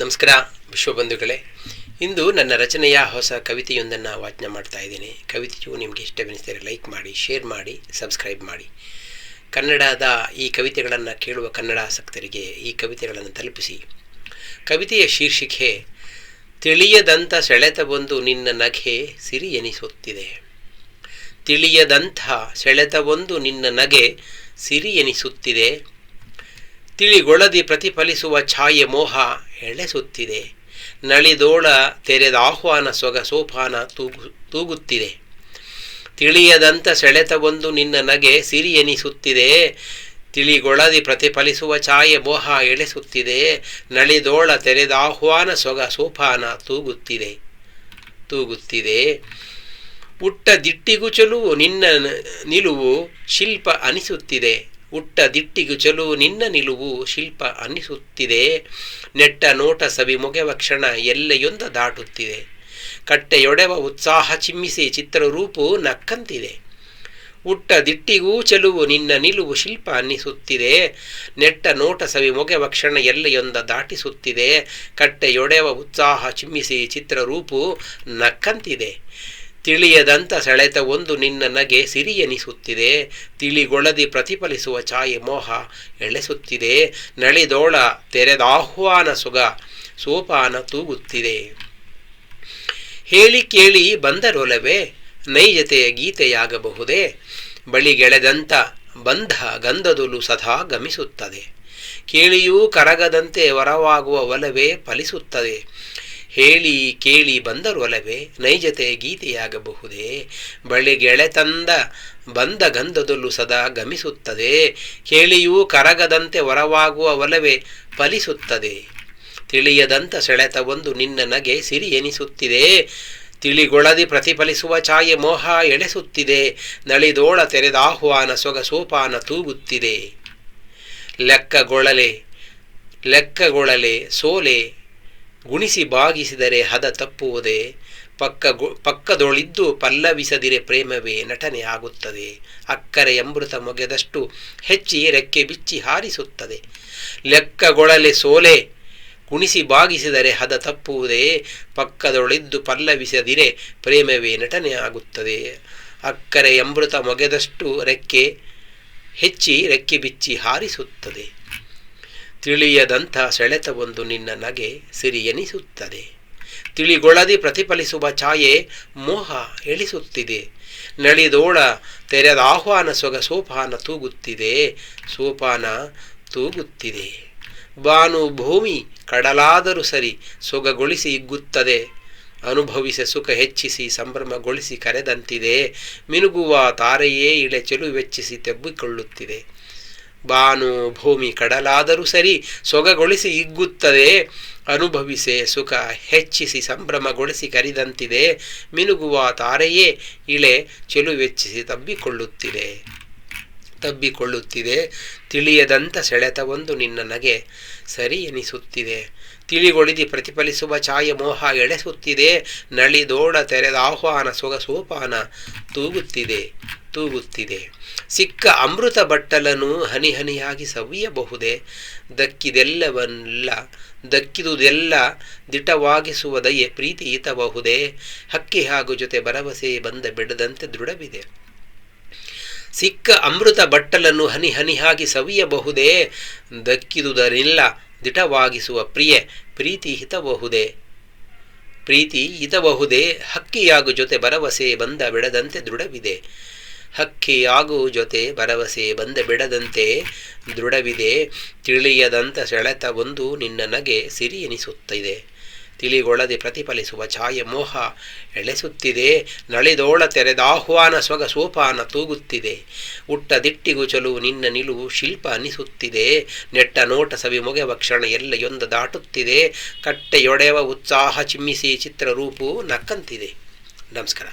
ನಮಸ್ಕಾರ, ವಿಶ್ವಬಂಧುಗಳೇ. ಇಂದು ನನ್ನ ರಚನೆಯ ಹೊಸ ಕವಿತೆಯೊಂದನ್ನು ವಾಚನ ಮಾಡ್ತಾ ಇದ್ದೀನಿ. ಕವಿತೆಯು ನಿಮಗೆ ಇಷ್ಟವೆನಿಸಿದರೆ ಲೈಕ್ ಮಾಡಿ, ಶೇರ್ ಮಾಡಿ, ಸಬ್ಸ್ಕ್ರೈಬ್ ಮಾಡಿ. ಕನ್ನಡದ ಈ ಕವಿತೆಗಳನ್ನು ಕೇಳುವ ಕನ್ನಡ ಆಸಕ್ತರಿಗೆ ಈ ಕವಿತೆಗಳನ್ನು ತಲುಪಿಸಿ. ಕವಿತೆಯ ಶೀರ್ಷಿಕೆ, ತಿಳಿಯದಂಥ ಸೆಳೆತವೊಂದು ನಿನ್ನ ನಗೆ ಸಿರಿ ಎನಿಸುತ್ತಿದೆ. ತಿಳಿಯದಂಥ ಸೆಳೆತವೊಂದು ನಿನ್ನ ನಗೆ ಸಿರಿ ಎನಿಸುತ್ತಿದೆ. ತಿಳಿಗೊಳದಿ ಪ್ರತಿಫಲಿಸುವ ಛಾಯೆ ಮೋಹ ಎಳೆಸುತ್ತಿದೆ. ನಳಿದೋಳ ತೆರೆದ ಆಹ್ವಾನ ಸೊಗ ಸೋಪಾನ ತೂಗು, ತೂಗುತ್ತಿದೆ. ತಿಳಿಯದಂಥ ಸೆಳೆತವೊಂದು ನಿನ್ನ ನಗೆ ಸಿರಿ ಎನಿಸುತ್ತಿದೆ. ತಿಳಿಗೊಳದಿ ಪ್ರತಿಫಲಿಸುವ ಛಾಯೆ ಮೋಹ ಎಳೆಸುತ್ತಿದೆ. ನಳಿದೋಳ ತೆರೆದ ಆಹ್ವಾನ ಸೊಗ ಸೋಪಾನ ತೂಗುತ್ತಿದೆ. ತೂಗುತ್ತಿದೆ. ಉಟ್ಟ ದಿಟ್ಟಿಗೂ ಚಲುವು ನಿನ್ನ ನಿಲುವು ಶಿಲ್ಪ ಅನಿಸುತ್ತಿದೆ. ಉಟ್ಟ ದಿಟ್ಟಿಗು ಚಲು ನಿನ್ನ ನಿಲುವು ಶಿಲ್ಪ ಅನ್ನಿಸುತ್ತಿದೆ. ನೆಟ್ಟ ನೋಟ ಸವಿ ಮೊಗೆವ ಕ್ಷಣ ಎಲ್ಲೆಯೊಂದ ದಾಟುತ್ತಿದೆ. ಕಟ್ಟೆಯೊಡೆವ ಉತ್ಸಾಹ ಚಿಮ್ಮಿಸಿ ಚಿತ್ರರೂಪು ನಕ್ಕಂತಿದೆ. ಉಟ್ಟ ದಿಟ್ಟಿಗೂ ಚೆಲುವು ನಿನ್ನ ನಿಲುವು ಶಿಲ್ಪ ಅನ್ನಿಸುತ್ತಿದೆ. ನೆಟ್ಟ ನೋಟ ಸವಿ ಮೊಗೆವ ಕ್ಷಣ ಎಲ್ಲೆಯೊಂದ ದಾಟಿಸುತ್ತಿದೆ. ಕಟ್ಟೆಯೊಡೆವ ಉತ್ಸಾಹ ಚಿಮ್ಮಿಸಿ ಚಿತ್ರರೂಪು ನಕ್ಕಂತಿದೆ. ತಿಳಿಯದಂಥ ಸೆಳೆತ ಒಂದು ನಿನ್ನ ನಗೆ ಸಿರಿ ಎನಿಸುತ್ತಿದೆ ತಿಳಿಗೊಳದಿ ಪ್ರತಿಫಲಿಸುವ ಛಾಯೆ ಮೋಹ ಎಳೆಸುತ್ತಿದೆ. ನಳಿದೋಳ ತೆರೆದ ಆಹ್ವಾನ ಸುಗ ಸೋಪಾನ ತೂಗುತ್ತಿದೆ. ಹೇಳಿ ಕೇಳಿ ಬಂದರೊಲವೇ, ನೈಜತೆಯ ಗೀತೆಯಾಗಬಹುದೇ? ಬಳಿಗೆಳೆದಂಥ ಬಂಧ ಗಂಧದುಲು ಸದಾ ಗಮಿಸುತ್ತದೆ. ಕೇಳಿಯೂ ಕರಗದಂತೆ ವರವಾಗುವ ಒಲವೇ ಫಲಿಸುತ್ತದೆ. ಹೇಳಿ ಕೇಳಿ ಬಂದರು ಅಲವೇ ನೈಜತೆ ಗೀತೆಯಾಗಬಹುದೇ? ಬಳಿಗೆಳೆ ತಂದ ಬಂದ ಗಂಧದಲ್ಲೂ ಸದಾ ಗಮಿಸುತ್ತದೆ. ಕೇಳಿಯೂ ಕರಗದಂತೆ ಹೊರವಾಗುವ ಒಲವೇ ಫಲಿಸುತ್ತದೆ. ತಿಳಿಯದಂತ ಒಂದು ನಿನ್ನ ನಗೆ ಸಿರಿ ಎನಿಸುತ್ತಿದೆ. ತಿಳಿಗೊಳದಿ ಪ್ರತಿಫಲಿಸುವ ಛಾಯೆ ಮೋಹ ಎಳೆಸುತ್ತಿದೆ. ನಳಿದೋಳ ತೆರೆದ ಆಹ್ವಾನ ಸೊಗ ಸೋಪಾನ ತೂಗುತ್ತಿದೆ. ಲೆಕ್ಕಗೊಳಲೆ ಲೆಕ್ಕಗೊಳಲೆ ಸೋಲೆ ಗುಣಿಸಿ ಬಾಗಿಸಿದರೆ ಹದ ತಪ್ಪುವುದೇ? ಪಕ್ಕ ಪಕ್ಕದೊಳಿದ್ದು ಪಲ್ಲವಿಸದಿರೆ ಪ್ರೇಮವೇ ನಟನೆ ಆಗುತ್ತದೆ. ಅಕ್ಕರೆ ಅಮೃತ ಮೊಗೆದಷ್ಟು ಹೆಚ್ಚಿ ರೆಕ್ಕೆ ಬಿಚ್ಚಿ ಹಾರಿಸುತ್ತದೆ. ಲೆಕ್ಕಗೊಳಲೆ ಸೋಲೆ ಕುಣಿಸಿ ಬಾಗಿಸಿದರೆ ಹದ ತಪ್ಪುವುದೇ? ಪಕ್ಕದೊಳಿದ್ದು ಪಲ್ಲವಿಸದಿರೆ ಪ್ರೇಮವೇ ನಟನೆ ಆಗುತ್ತದೆ. ಅಕ್ಕರೆ ಅಮೃತ ಮೊಗೆದಷ್ಟು ರೆಕ್ಕೆ, ಹೆಚ್ಚಿ ರೆಕ್ಕೆ ಬಿಚ್ಚಿ ಹಾರಿಸುತ್ತದೆ. ತಿಳಿಯದಂಥ ಸೆಳೆತವೊಂದು ನಿನ್ನ ನಗೆ ಸಿರಿಯೆನಿಸುತ್ತದೆ. ತಿಳಿಗೊಳದಿ ಪ್ರತಿಫಲಿಸುವ ಛಾಯೆ ಮೋಹ ಎಳಿಸುತ್ತಿದೆ ನಳಿದೋಳ ತೆರೆದ ಆಹ್ವಾನ ಸೊಗ ಸೋಪಾನ ತೂಗುತ್ತಿದೆ. ಸೋಪಾನ ತೂಗುತ್ತಿದೆ. ಬಾನು ಭೂಮಿ ಕಡಲಾದರೂ ಸರಿ ಸೊಗಗೊಳಿಸಿ ಇಗ್ಗುತ್ತದೆ. ಅನುಭವಿಸ ಸುಖ ಹೆಚ್ಚಿಸಿ ಸಂಭ್ರಮಗೊಳಿಸಿ ಕರೆದಂತಿದೆ. ಮಿನುಗುವ ತಾರೆಯೇ ಇಳೆ ಚೆಲುವೆಚ್ಚಿಸಿ ತೆಬ್ಬಿಕೊಳ್ಳುತ್ತಿದೆ. ಬಾನು ಭೂಮಿ ಕಡಲಾದರೂ ಸರಿ ಸೊಗಗೊಳಿಸಿ ಇಗ್ಗುತ್ತದೆ ಅನುಭವಿಸೆ ಸುಖ ಹೆಚ್ಚಿಸಿ ಸಂಭ್ರಮಗೊಳಿಸಿ ಕರಿದಂತಿದೆ. ಮಿನುಗುವ ತಾರೆಯೇ ಇಳೆ ಚೆಲುವೆಚ್ಚಿಸಿ ತಬ್ಬಿಕೊಳ್ಳುತ್ತಿದೆ. ತಬ್ಬಿಕೊಳ್ಳುತ್ತಿದೆ. ತಿಳಿಯದಂಥ ಸೆಳೆತವೊಂದು ನಿನ್ನ ನಗೆ ಸರಿ ಎನಿಸುತ್ತಿದೆ. ತಿಳಿಗೊಳಿದಿ ಪ್ರತಿಫಲಿಸುವ ಛಾಯೆ ಮೋಹ ಎಳೆಸುತ್ತಿದೆ. ನಳಿದೋಡ ತೆರೆದ ಆಹ್ವಾನ ಸೊಗ ಸೋಪಾನ ತೂಗುತ್ತಿದೆ. ತೂಗುತ್ತಿದೆ. ಸಿಕ್ಕ ಅಮೃತ ಬಟ್ಟಲನ್ನು ಹನಿ ಹನಿಯಾಗಿ ಸವಿಯಬಹುದೇ? ದಕ್ಕಿದೆಲ್ಲವನ್ನೆಲ್ಲ ದಕ್ಕಿದುದೆಲ್ಲ ದಿಟವಾಗಿಸುವ ದಯೆ ಪ್ರೀತಿ ಈತಬಹುದೇ? ಹಕ್ಕಿ ಹಾಗೂ ಜೊತೆ ಭರವಸೆ ಬಂದ ಬಿಡದಂತೆ ದೃಢವಿದೆ. ಸಿಕ್ಕ ಅಮೃತ ಬಟ್ಟಲನ್ನು ಹನಿ ಹನಿಯಾಗಿ ಸವಿಯಬಹುದೇ? ದಕ್ಕಿದುದರಿಲ್ಲ ದಿಟವಾಗಿಸುವ ಪ್ರಿಯೆ ಪ್ರೀತಿ ಹಿತಬಹುದೇ? ಪ್ರೀತಿ ಹಿತಬಹುದೇ? ಹಕ್ಕಿಯಾಗು ಜೊತೆ ಭರವಸೆ ಬಂದ ಬಿಡದಂತೆ ದೃಢವಿದೆ. ಹಕ್ಕಿಯಾಗು ಜೊತೆ ಭರವಸೆ ಬಂದ ಬಿಡದಂತೆ ದೃಢವಿದೆ. ತಿಳಿಯದಂಥ ಸೆಳೆತ ಒಂದು ನಿನ್ನ ನಗೆ ಸಿರಿ ಎನಿಸುತ್ತಿದೆ. ತಿಳಿಗೊಳದೆ ಪ್ರತಿಫಲಿಸುವ ಛಾಯೆ ಮೋಹ ಎಳೆಸುತ್ತಿದೆ. ನಳಿದೋಳ ತೆರೆದ ಆಹ್ವಾನ ಸೊಗ ಸೋಪಾನ ತೂಗುತ್ತಿದೆ. ಉಟ್ಟ ದಿಟ್ಟಿಗೂ ಚಲು ನಿನ್ನ ನಿಲುವು ಶಿಲ್ಪ ಅನಿಸುತ್ತಿದೆ. ನೆಟ್ಟ ನೋಟ ಸವಿ ಮೊಗೆವ ಕ್ಷಣ ಎಲ್ಲೆಯೊಂದು ದಾಟುತ್ತಿದೆ. ಕಟ್ಟೆಯೊಡೆವ ಉತ್ಸಾಹ ಚಿಮ್ಮಿಸಿ ಚಿತ್ರರೂಪು ನಕ್ಕಂತಿದೆ. ನಮಸ್ಕಾರ.